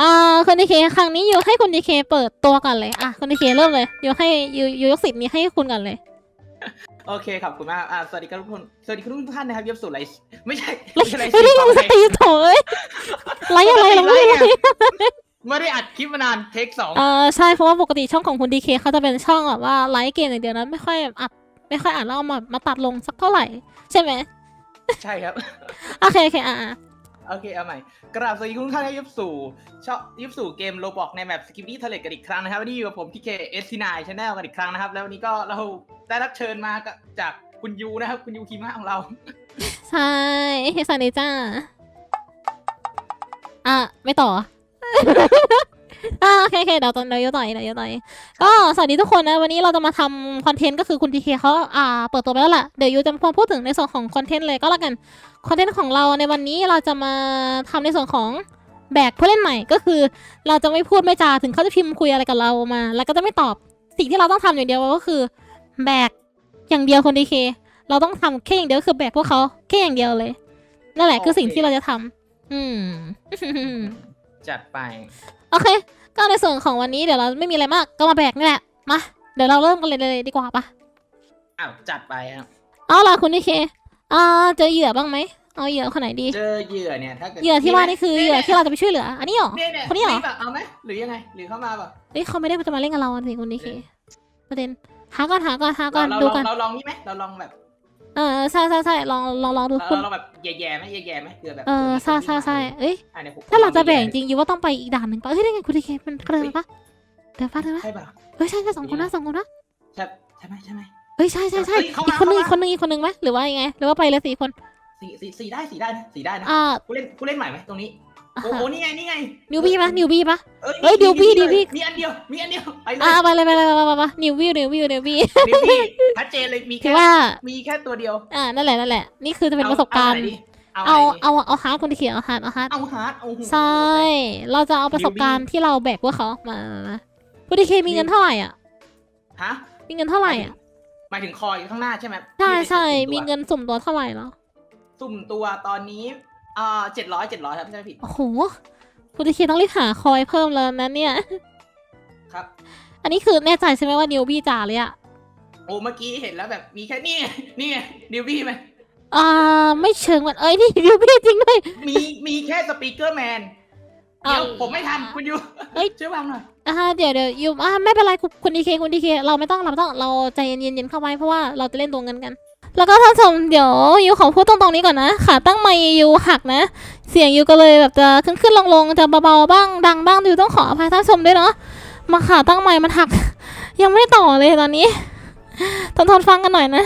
อ่าคุณดีเคครั้งนี้อยู่ให้คุณดีเคเปิดตัวก่อนเลยอะคุณดีเคเริ่มเลยอยู่ให้อยู่อยู่ยกสิทธิ์นี้ให้คุณก่อนเลยโอเคขอบคุณมากอ่าสวัสดีครับทุกคนสวัสดีทุกท่านนะครับยศสุไลฟ์ไม่ใช่ไม่ไม่ใช่ไลฟ์ไม่ได้ลงสตรีมโถเอ้ยไลฟ์อะไรเราไม่ได้ไลฟ์ไม่ได้อัดคลิปมานานเทคสองเออใช่เพราะว่าปกติช่องของคุณดีเคเขาจะเป็นช่องแบบว่าไลฟ์เกมอย่างเดียวนะไม่ค่อยอัดไม่ค่อยอัดแล้วเอามามาตัดลงสักเท่าไหร่ ใช่ไหมใช่ครับโอเคโอเคอะอะ โอเค เอาใหม่ กราบสวัสดีทุกท่านนะครับสู่ชอบยศสู่เกมโลบอกในแมปสกิปปี้ทะเลกันอีกครั้งนะครับวันนี้อยู่กับผมที่เคเอสซีนายชาแนลกันอีกครั้งนะครับ แล้ววันนี้ก็เราได้รับเชิญมาจากคุณยูนะครับ คุณยูคีมาของเรา ใช่เฮซานิจ้า อะ ไม่ต่อ อ่าโอเคโอเคเดี๋ยวตอนเดี๋ยวยวต่อยเดี๋ยวยวต่อยก็สวัสดีทุกคนนะ วันนี้เราจะมาทำคอนเทนต์ก็คือคุณทีเคเขาอ่าเปิดตัวไปแล้วล่ะ เดี๋ยวยูจะมาพูดถึงในส่วนของคอนเทนต์เลยก็แล้วกัน คอนเทนต์ของเราในวันนี้เราจะมาทำในส่วนของแบกผู้เล่นใหม่ก็คือ เราจะไม่พูดไม่จาถึงเขาจะพิมพ์คุยอะไรกับเรามา แล้วก็จะไม่ตอบสิ่งที่เราต้องทำอย่างเดียวก็คือแบกอย่างเดียวคนดีเค เราต้องทำแค่อย่างเดียวคือแบกพวกเขาแค่อย่างเดียวเลย นั่นแหละคือสิ่งที่เราจะทำอืม จัดไป โอเค ก็ในส่วนของวันนี้เดี๋ยวเราไม่มีอะไรมาก ก็มาแบกนี่แหละ มา เดี๋ยวเราเริ่มกันเลยเลยดีกว่าปะอ้าวจัดไปครับเอาล่ะคุณนี่เคอ่าเจอเหยื่อบ้างไหม เอาเหยื่อคนไหนดี เจอเหยื่อเนี่ยถ้าเกิดเหยื่อที่ว่านี่คือเหยื่อที่เราจะไปช่วยเหลือ อันนี้เหรอเนี่ยเนี่ยคนนี้เหรอ แบบเอาไหมหรือยังไง หรือเข้ามาแบบเฮ้ยเขาไม่ได้จะมาเล่นกับเราสิคุณนี่เคประเด็นหาก่อนหาก่อนหาก่อนเราดูเรากันเราลองนี่ไหมเราลองแบบ เออใช่ใช่ใช่ลองลองลองดูเราคุณ เราแบบแย่ๆไหมแย่ๆไหมเผื่อแบบเออใช่ใช่ใช่เอ้ยอะเนี่ยผมถ้าเราจะแบ่งลจองริงอยู่ว่าต้องไปอีกด่านหนึ่งปะเฮ้ยได้ไงคุณนี่เคเป็นเกลือปะเดี๋ยวปะเดี๋ยวปะใช่ป่ะเฮ้ยใช่ใช่สองคนนะสองคนนะใช่ใช่ไหมใช่ไหมเฮ้ยใช่ใช่ใช่เฮ้ยเข้าอีมากคนนึงเข้าอีกมาคนนึงอีกคนนึงไหมหรือว่ายังไงหรือว่าไปเลยสี่คนสีสีสีได้สีได้นะสีได้นะอ่าผู้เล่นผู้เล่นใหม่ไหมตรงนี้อ่า โอ้โหนี่ไงนี่ไงนิวบี้ปะนิวบี้ปะเอ้ยเอ้ยมีดิวบี้มีดิวบี้มีอันเดียวมีอันเดียวไปเลยอ่าไปเลยไปเลยไปเลยไปเลยนิวบี้นิวบี้นิวบี้ดิวบี้ชัดเจนเลยมีถืแค่อว่ามีแค่ตัวเดียวอ่านั่นแหละนั่นแหละ นี่คือจะเป็นประสบการณ์ เอาเอาเอาเอาเอาฮาร์ดคนที่เขียนเอาฮาร์ดเอาฮาร์ดเอาฮาร์ดเอาหู ใช่ เราจะเอาประสบการณ์ที่เราแบกพว่าเขามามาคุณดีเคมีเงินเท่าไหร่อะ ฮะมีเงินเท่าไหร่อะ หมายถึงคอยข้างหน้าใช่ไหมใช่ใช่ที่มีเป็นเงินสุ่มตัวเท่าไหร่เหรอ สุ่มตัวตอนนี้ อ่าเจ็ดร้อยเจ็ดร้อยครับไม่ใช่ผิดโอ้โหคุณดีเคต้องรีบหาคอยเพิ่มแล้วนะเนี่ย ครับ อันนี้คือแน่ใจใช่ไหมว่านิวบี้จ่าเลยอะโอ้เมื่อกี้เห็นแล้วแบบมีแค่นี่ไงนี่ไงดิวบี้ไหมอ่าไม่เชิงมันเอ้ยนี่นิวบี้จริงด้วย มีมีแค่สปีกเกอร์แมนเอาเดี๋ยวผมไม่ทันคุณยูเอ้ย ช่วยวางหน่อยอ่าเดี๋ยวเดี๋ยวยูอ่าไม่เป็นไรคุณคุณดีเคคุณดีเคเราไม่ต้องเราไม่ต้องเราใจเย็นเย็นๆเข้าไว้เพราะว่าเราจะเล่นตัวเงินกัน แล้วก็ท่านผู้ชมเดี๋ยวยูขอพูดตรงๆนี้ก่อนนะขาตั้งไมค์ยูหักนะ เสียงยูก็เลยแบบจะขึ้นขึ้นลงลงๆจะเบาๆบ้างดังบ้างยูต้องขออภัยท่านผู้ชมด้วยเนาะมาขาตั้งไมค์มันหัก ยังไม่ได้ต่อเลยตอนนี้ทนทนฟังกันหน่อยนะ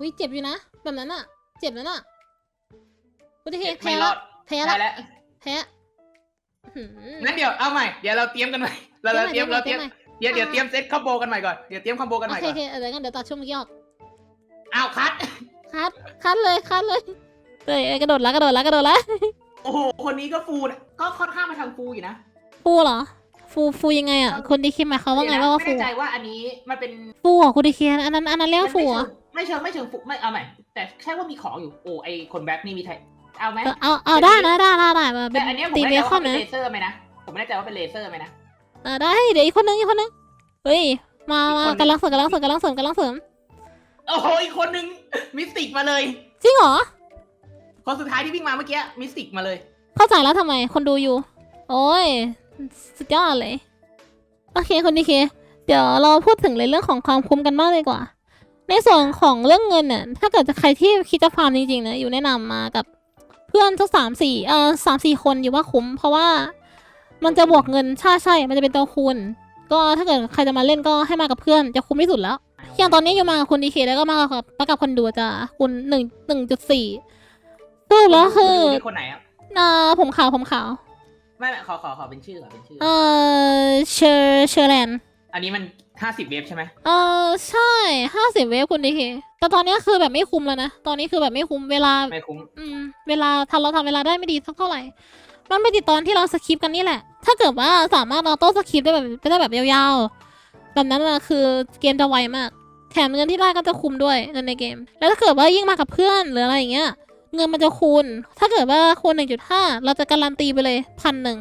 วิเจ็บอยู่นะแบบนั้นอะเจ็บนั้นอะคุณดีเคแพ้ไม่รละอดแพ้ได้ละแล้วแพ้อื้อหืองั้นเดี๋ยวเอาใหม่เดี๋ยวเราเตรียมกันใหม่เราเราเตรียมเราเตรียมใหม่เดี๋ยวเดี๋ยวอ่าเตรียมเซตคอมโบกันใหม่ก่อนเดี๋ยวเตรียมคอมโบกันโอใหม่เคก่อโอนเคเดี๋ยวกันเดี๋ยวตัดช่วงเมื่อกี้ออก อ้าวคัด คัดคัดเลยคัดเลยเอ้ยกระโดดละกระโดดละกระโดดละโอ้โห คนนี้ก็ฟูนะก็ค่อนข้างมาทางฟูอยู่นะ ฟูเหรอ ฟูฟูยังไงอะคนดีคิดหมายความว่าไงเดี๋ยว่านะว่าฟูไม่แน่ใจว่าอันนี้มันเป็นฟูเหรอคุณดีคิดอันนั้นอันนั้นเรียกว่าฟูเหรอไม่เชิงไม่เชิงฟูไม่เอาใหม่แต่แค่ว่ามีของอยู่ โอ้ไอคนแบ็คนี่มีไทยเอาไหมเออเอาเอาได้นะได้ได้ได้มาเป็แต่นอันเนี้ยผมตีไม่เบแน่ใจคอว่านเป็นนะเลเซอร์ไหมนะ ผมไม่แน่ใจว่าเป็นเลเซอร์ไหมนะ อ่าได้เดี๋ยวอีกคนนึงอีกคนนึงเฮ้ยมาอีกมาคนนึง กำลังเสริมกำลังเสริมกำลังเสริมกำลังเสริม โอ้โหอีกคนนึงมิสติกมาเลย จริงเหรอ คนสุดท้ายที่วิ่งมาเมื่อกี้มิสติกมาเลย เข้าใจแล้วทำไม คนดูอยู่ โอ้ย สุดยอดเลย โอเคคนดีเค เดี๋ยวเราพูดถึงในเรื่องของความคุ้มกันมากเลยกว่า ในส่วนของเรื่องเงินเนี่ยถ้าเกิดจะใครที่คิดจะฟาร์มจริงๆนะอยู่แนะนำมากับเพื่อนสักสามสี่เอ่อสามสี่คนอยู่ว่าคุ้ม เพราะว่ามันจะบวกเงินใช่ใช่ มันจะเป็นตัวคูณ ก็ถ้าเกิดใครจะมาเล่นก็ให้มากับเพื่อนจะคุ้มที่สุดแล้ว อย่างตอนนี้อยู่มากับคุณดีเคแล้วก็มากับมากับคนดูจะคูณหนึ่งหนึ่งจุดสี่สรุปแล้วคือณดูนี่คนไหนอะอ่าผมขาวผมขาวไม่ไม่ขอขอขอเป็นชื่อขอเป็นชื่อ เอ่อเชอร์เชอร์แลนด์อันนี้มันห้าสิบเวฟใช่ไหมเออใช่ห้าสิบเวฟคุณดีเคแต่ตอนนี้คือแบบไม่คุ้มแล้วนะ ตอนนี้คือแบบไม่คุ้มเวลา ไม่คุ้ม อืม เวลาทำเราทำเวลาได้ไม่ดีสักเท่าไหร่ มันไปติดตอนที่เราสคริปต์กันนี่แหละ ถ้าเกิดว่าสามารถเราโต้สคริปต์ได้แบบได้แบบยาวๆ แบบนั้นอะคือเกมจะไวมาก แถมเงินที่ได้ก็จะคุ้มด้วยเงินในเกม แล้วถ้าเกิดว่ายิ่งมากับเพื่อนหรืออะไรอย่างเงี้ย เงินมันจะคูณ ถ้าเกิดว่าคูณหนึ่งจุดห้าเราจะการันตีไปเลยพันหนึ่ง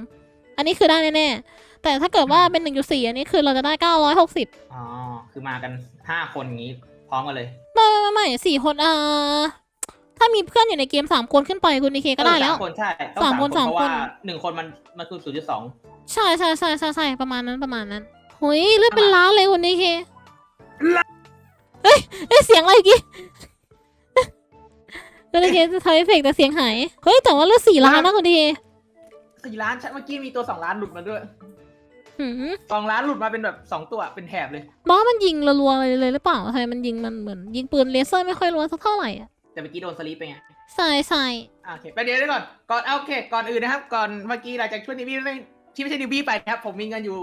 อันนี้คือได้แน่ๆ แต่ถ้าเกิดว่าเป็นหนึ่งจุดสี่อันนี้คือเราจะได้เก้าร้อยหกสิบอ๋อ คือมากันห้าคนอย่างนี้พร้อมกันเลยไม่ไม่ไม่ไม่สี่คนอ่าถ้ามีเพื่อนอยู่ในเกมสามคนขึ้นไปคุณดีเคก็ได้แล้ว เออสามคนใช่ต้องสามคนเพราะสามคนว่าหนึ่งคนมันมันคือศูนย์จุดสอง ใช่ใช่ใช่ใช่ใช่ประมาณนั้นประมาณนั้นหุยเลือดเป็นล้านเลยคุณดีเค เอ้ยเอ้ยเสียงอะไรอีกกี้คุณดีเคจะทำเอฟเฟกต์แต่เสียงหาย เฮ้ย แต่ว่าเลือดสี่ล้านนะคุณดีเคสี่ล้านใช่เมื่อกี้มีตัวสองล้านหลุดมาด้วยหืมสองล้านหลุดมาเป็นแบบสองตัวเป็นแถบเลย บอสมันยิงรัวๆเลยเลยหรือเปล่าทำไมมันยิงมันเหมือน ยิงปืนเลเซอร์ไม่ค่อยรัวสักเท่าไหร่อะแต่เมื่อกี้โดนสลีปไปไงใช่ใช่อะโอเคไปเดี๋ยวเดี๋ยวก่อนก่อนเอาโอเค ก่อนอื่นนะครับ ก่อนเมื่อกี้หลังจากช่วยนิวบี้ไม่ที่ไม่ใช่นิวบี้ไปนะครับผมมีเงินอยู่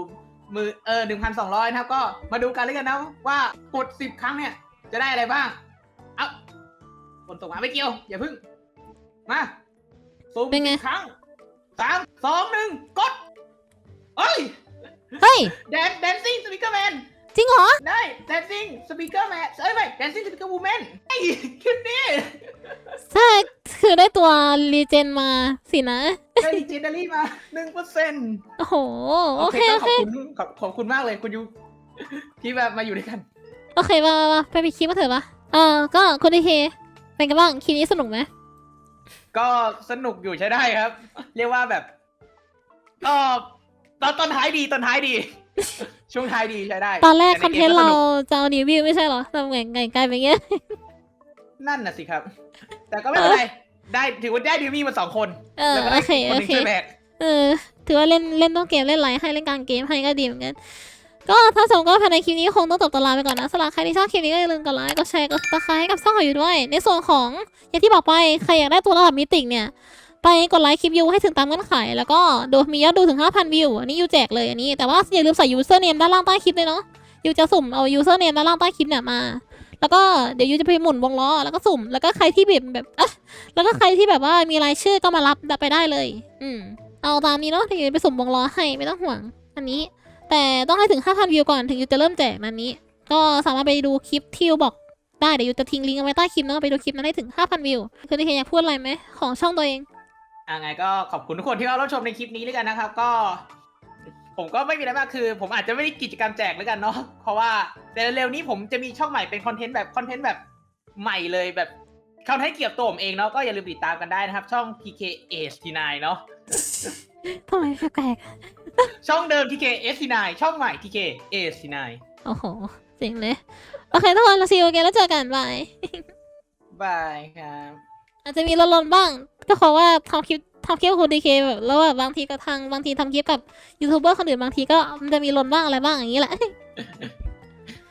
มือเออหนึ่งพันสองร้อยนะครับ ก็มาดูกันเลยกันนะว่ากดสิบครั้งเนี่ย จะได้อะไรบ้าง เอาคนส่งมาไม่เกี่ยว อย่าพึ่ง มาซูมเป็นไง10ครั้งสามสองหนึ่งกดเอ้ยเฮ้ย แดนแดนซิ่งสปีกเกอร์แมน จริงเหรอ ได้แดนซิ่งสปีกเกอร์แมนเอ้ยไม่แดนซิ่งสปีกเกอร์วูแมนไอ้คลิปนี้ ใช่ คือได้ตัวรีเจนมาสินะ ได้ดีเจนดารี่มาหนึ่งเปอร์เซ็นต์โอ้โห โอเคก็โอขเคอบคุณขอบขอบคุณมากเลยคุณยูที่แบบมาอยู่ด้วยกัน โอเคมามามาไปไปคลิปมาเถอะปะเออก็คุณดีเคเป็นกันบ้างคลิปนี้สนุกไหมก็สนุกอยู่ใช้ได้ครับ เรียกว่าแบบก็ตอนตอนท้ายดีตอนท้ายดี ช่วงท้ายดีใช้ได้ตอนแรกคต่อนใกเทมนต์ก็เราสกจะเอานิววิวไม่ใช่เหรอทำไงไงกลายเป็นอย่างเงี้ย นั่นน่ะสิครับ แต่ก็ไม่เป็นไร ได้ถือว่าได้ดิวมี่มาสองคนเออแล้วก็โอได้เคคนหโอนึ่งเค ช่วยแบกเออ ถือว่าเล่นเล่นต้นเกมเล่นไลฟ์ให้เล่นกลางเกมให้ก็ดีเหมือนกัน ก็ถ้าสมมติว่าภายในคลิปนี้คงต้องจบตลาไปก่อนนะสำหรับใครที่ชอบคลิปนี้ก็อย่าลืมกดไลค์กดแชร์กดติดตามให้กับช่องของอยู่ด้วย ในส่วนของอย่างที่บอกไปใครอยากได้ตัวระดับมิติเนี่ย ไปกดไลค์คลิปยูให้ถึงตามเงื่อนไข แล้วก็ดูมียอดดูถึง 5,000 วิว อันนี้ยูแจกเลยอันนี้แต่ว่าอย่าลืมใส่ user name ด้านล่างใต้คลิปเลยเนาะยูจะสุ่มเอา user name ด้านล่างใต้คลิปเนี่ยมา แล้วก็เดี๋ยวยูจะไปหมุนวงล้อแล้วก็สุ่ม แล้วก็ใครที่แบบแบบเอะแล้วก็ใครที่แบบว่ามีรายชื่อก็มารับไปได้เลย อืมเอาตามนี้เนาะเดี๋ยวยูไปสุ่มวงล้อให้ไม่ต้องห่วง อันนี้ แต่ต้องให้ถึง 5,000 วิวก่อนถึงยูจะเริ่มแจกนันนี้ ก็สามารถไปดูคลิปที่ยูบอกได้เดี๋ยวยูจะทิ้งลิงก์เอาไว้ใต้คลิปเนาะไปดูคลิปนั้นให้ถึง 5,000 วิวคือที่เคนอยากพูดอะไรไหมของช่องตัวเอง อ่าไงก็ขอบคุณทุกคนที่มารับชมในคลิปนี้ด้วยกันนะครับ ก็ ผมก็ไม่มีอะไรมากคือ ผมอาจจะไม่ได้กิจกรรมแจกแล้วกันเนาะเพราะว่าแต่เร็วๆนี้ผมจะมีช่องใหม่เป็นคอนเทนต์แบบคอนเทนต์แบบใหม่เลยแบบคอนเทนต์เกี่ยวกับตัวผมเองเนาะก็อย่าลืมติดตามกันได้นะครับ ช่อง TK S9 เนาะทำไมแปลกช่องเดิม TK S9 ช่องใหม่ TK S9 ๆโอ้โหเจ๋งเลย โอเคทุกคนเราซีโอเกนแล้วเจอกันบายบายครับอาจจะมีลนๆบ้าง ก็เพราะว่าทำคลิป ทำคลิปกับคุณดีเคแบบแล้วแบบบางทีก็ทางบางทีทำคลิปกับยูทูบเบอร์คนอื่นบางทีก็มันจะมีลนบ้างอะไรบ้างอย่างนี้แหละ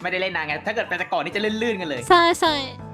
ไม่ได้เล่นนานไง ถ้าเกิดไปแต่ก่อนนี่จะลื่นๆกันเลย ใช่ใช่โ